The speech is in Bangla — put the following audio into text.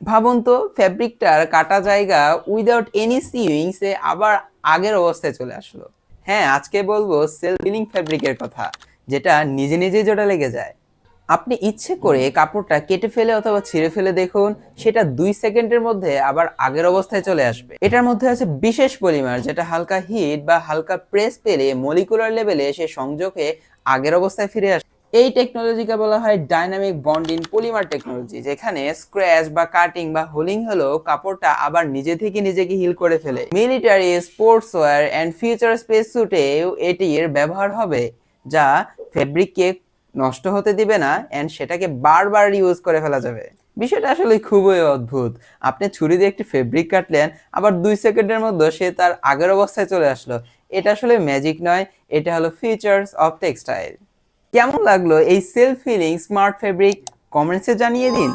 ভাবুন তো ফ্যাব্রিকটার কাটা জায়গা উইদাউট এনি সিউইংসে আবার আগের অবস্থায় চলে আসলো। হ্যাঁ আজকে বলব সেলফ ফিলিং ফ্যাব্রিকের কথা যেটা নিজে নিজেই জোড়া লেগে যায়। আপনি ইচ্ছে করে কাপড়টা কেটে ফেলে অথবা ছিঁড়ে ফেলে দেখুন সেটা দুই সেকেন্ডের মধ্যে আবার আগের অবস্থায় চলে আসবে। এটার মধ্যে আছে বিশেষ পলিমার যেটা হালকা হিট বা হালকা প্রেস পেলে মলিকুলার লেভেলে সে সংযোগে আগের অবস্থায় ফিরে আসে। এই টেকনোলজিকে বলা হয় ডাইনামিক বন্ডিং পলিমার টেকনোলজি যেখানে স্ক্র্যাচ বা কাটিং বা হোলিং হলেও কাপড়টা আবার নিজে থেকে নিজেকে হিল করে ফেলে। Military sports wear and future space স্যুটেও এটির ব্যবহার হবে, যা ফেব্রিককে নষ্ট হতে দিবে না অ্যান্ড সেটাকে বারবার ইউজ করে ফেলা যাবে। বিষয়টা আসলে খুবই অদ্ভুত। আপনি ছুরি দিয়ে একটি ফেব্রিক কাটলেন, আবার দুই সেকেন্ডের মধ্যে সে তার আগের অবস্থায় চলে আসলো। এটা আসলে ম্যাজিক নয়, এটা হলো ফিচার্স অফ টেক্সটাইল কেমন লাগল এই সেলফ ফিলিং স্মার্ট ফেব্রিক কমেন্টসে জানিয়ে দিন।